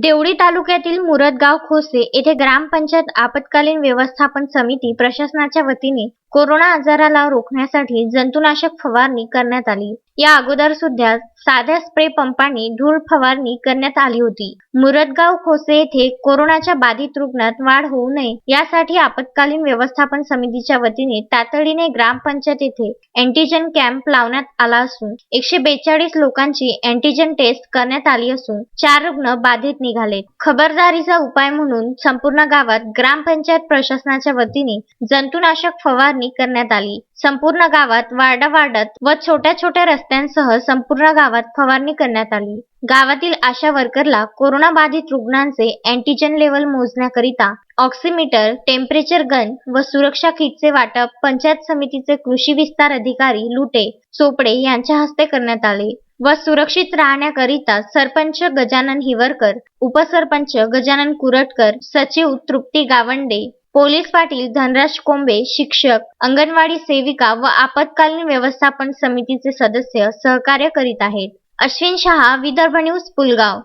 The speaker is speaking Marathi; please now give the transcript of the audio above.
देवळी तालुक्यातील मुरदगाव खोसे येथे ग्रामपंचायत आपत्कालीन व्यवस्थापन समिती प्रशासनाच्या वतीने कोरोना आजाराला रोखण्यासाठी जंतुनाशक फवारणी करण्यात आली. या अगोदर सुद्धा साध्या स्प्रे पंपांनी धूळ फवारणी करण्यात आली होती. मुरदगाव खोसे येथे कोरोनाच्या बाधित रुग्णात वाढ होऊ नये यासाठी आपत्कालीन व्यवस्थापन समितीच्या वतीने तातडीने ग्रामपंचायत येथे अँटीजन कॅम्प लावण्यात आला असून एकशे बेचाळीस लोकांची अँटीजन टेस्ट करण्यात आली असून चार रुग्ण बाधित निघाले खबरदारीचा उपाय म्हणून संपूर्ण गावात ग्रामपंचायत प्रशासनाच्या वतीने जंतुनाशक फवारणी करण्यात आली. संपूर्ण गावात वार्डा वार्डात व छोट्या छोट्या रस्त्यांसह संपूर्ण गावात फवारणी करण्यात आली. गावातील आशा वर्करला कोरोना बाधित रुग्णांचे अँटीजन लेवल मोजण्याकरिता ऑक्सिमीटर टेम्परेचर गन व सुरक्षा किटचे वाटप पंचायत समितीचे कृषी विस्तार अधिकारी लुटे चोपडे यांच्या हस्ते करण्यात आले व सुरक्षित राहण्याकरिता सरपंच गजानन हिवरकर उपसरपंच गजानन कुरटकर सचिव तृप्ती गावंडे पोलीस पाटील धनराज कोंबे शिक्षक अंगणवाडी सेविका व आपत्कालीन व्यवस्थापन समितीचे सदस्य सहकार्य करीत आहेत. अश्विन शहा विदर्भ न्यूज पुलगाव.